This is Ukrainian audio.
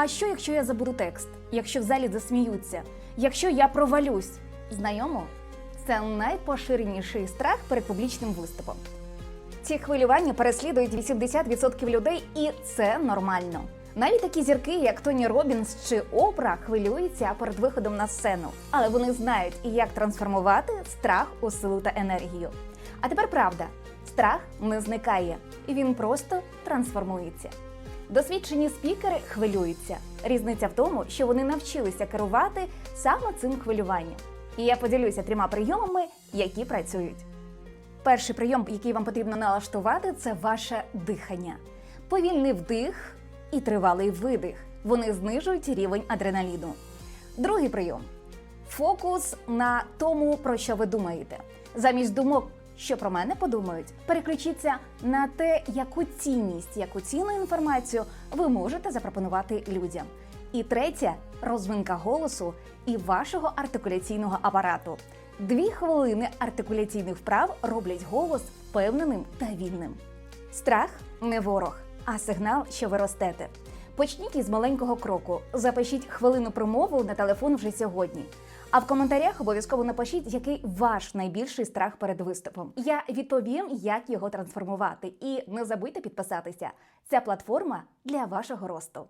А що, якщо я заберу текст? Якщо в залі засміються? Якщо я провалюсь? Знайомо? Це найпоширеніший страх перед публічним виступом. Ці хвилювання переслідують 80% людей, і це нормально. Навіть такі зірки, як Тоні Робінс чи Опра, хвилюються перед виходом на сцену, але вони знають, як трансформувати страх у силу та енергію. А тепер правда: страх не зникає, він просто трансформується. Досвідчені спікери хвилюються. Різниця в тому, що вони навчилися керувати саме цим хвилюванням. І я поділюся трьома прийомами, які працюють. Перший прийом, який вам потрібно налаштувати, це ваше дихання. Повільний вдих і тривалий видих. Вони знижують рівень адреналіну. Другий прийом фокус на тому, про що ви думаєте. Замість думок, що про мене подумають, переключіться на те, яку цінність, яку цінну інформацію ви можете запропонувати людям. І третє розвинка голосу і вашого артикуляційного апарату. Дві хвилини артикуляційних вправ роблять голос впевненим та вільним. Страх не ворог, а сигнал, що ви ростете. Почніть із маленького кроку. Запишіть хвилину промову на телефон вже сьогодні. А в коментарях обов'язково напишіть, який ваш найбільший страх перед виступом. Я відповім, як його трансформувати. І не забудьте підписатися. Ця платформа для вашого росту.